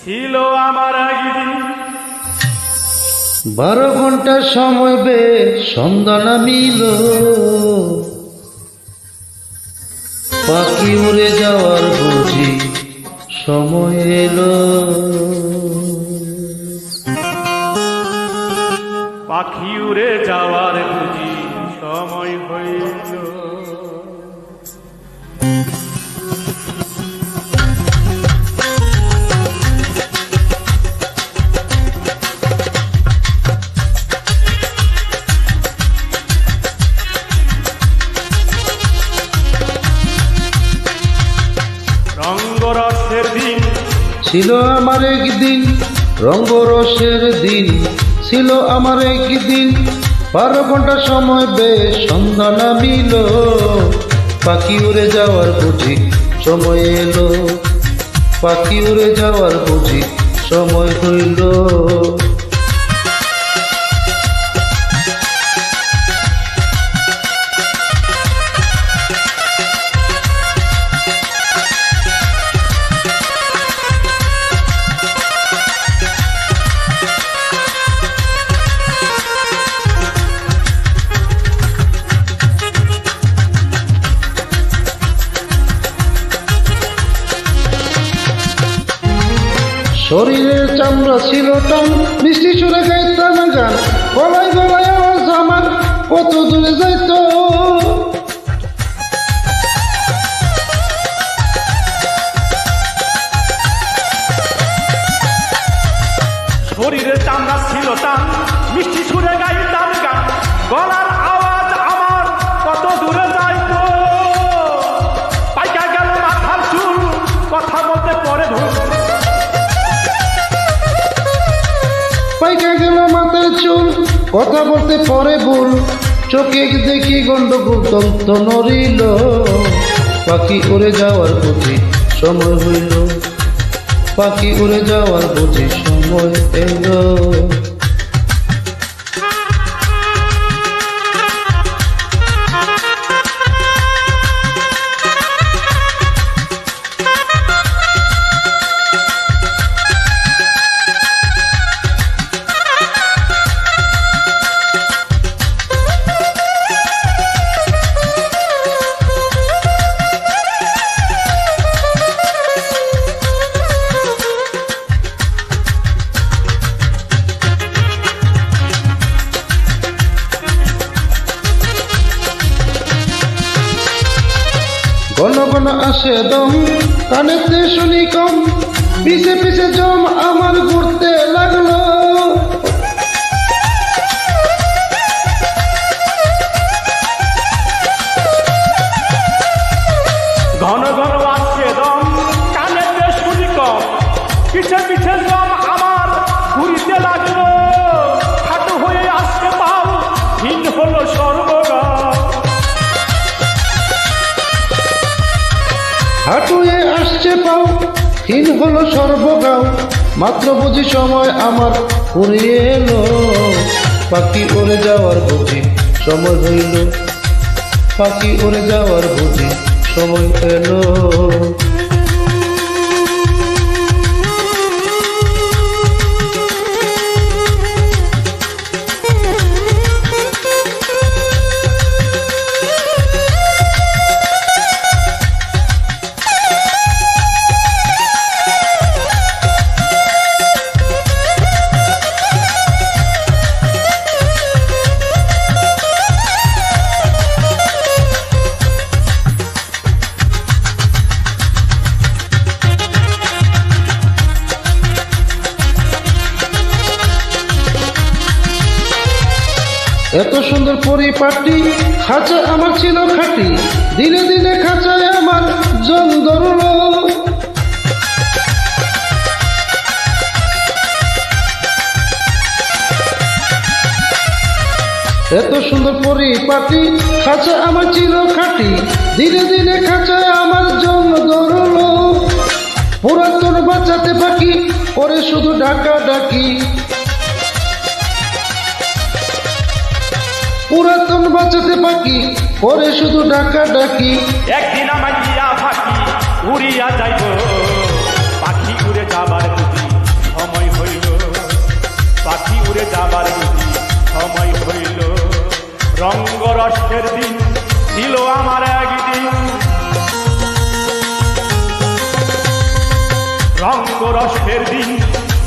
ছিল আমার একদিন বারো ঘণ্টা সময় বে সন্ধ্যা নামিল পাখি উড়ে যাওয়ার বুঝি সময় এলো। পাখি উড়ে যাওয়ার রঙ্গরসের দিন। ছিল আমার একদিন রঙ্গরসের দিন। ছিল আমার একদিন বারো ঘণ্টা সময় বেশ সন্ধ্যা নামিল। পাখি উড়ে যাওয়ার বুঝি সময় এলো। পাখি উড়ে যাওয়ার বুঝি সময় হইল। শরীরের চামড়া ছিল টান, মিষ্টি সুরে গাইতাম গান গলায় গলায় আওয়াজ আমার, কত দূরে যাইতো। শরীরের চামড়া ছিল টান, মিষ্টি সুরে গাইতাম গান। গলার আওয়াজ চুল, কথা বলতে পরে ভুল, চোখে দেখি গন্ডগোল তন্ত নড়িল, পাখি উড়ে যাওয়ার বুঝি সময় হইল, পাখি উড়ে যাওয়ার বুঝি সময় এলো। ঘন ঘন আসে দম, কানেতে শুনি কম। পিছে পিছে জম আমার ঘুরতে লাগল। ঘন ঘন আসছে দম, কানেতে শুনি কম। পিছে পিছে দম হাঁটুয়ে আসছে পাও। হীন হলো সর্বগাও। মাত্র বুঝি সময় আমার ফুরিয়ে এলো। পাখি উড়ে যাওয়ার বুঝি সময় হইল। পাখি উড়ে যাওয়ার বুঝি সময় এলো। এত সুন্দর পরিপাটি, খাঁচা আমার ছিল খাটি, দিনে দিনে খাঁচায় আমার জন ধরল। এত সুন্দর পরিপাটি, খাঁচা আমার ছিল খাটি, দিনে দিনে খাঁচায় আমার জন ধরল। পুরাতন বাঁচাতে পাখি পরে শুধু ডাকা ডাকি। পুরাতন বাঁচাতে পাকি পরে শুধু ডাকা ডাকি। একদিন আমার ফাঁকি উড়িয়া যাইব। পাখি উড়ে যাবার যদি সময় হইল। পাখি উড়ে যাবার সময় হইল। দিন ছিল আমার একদিন।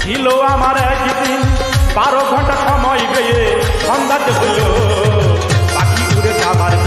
দিন আমার একদিন। বারো ঘণ্টা সময় গিয়ে সন্ধ্যাতে হইল। Shabbat.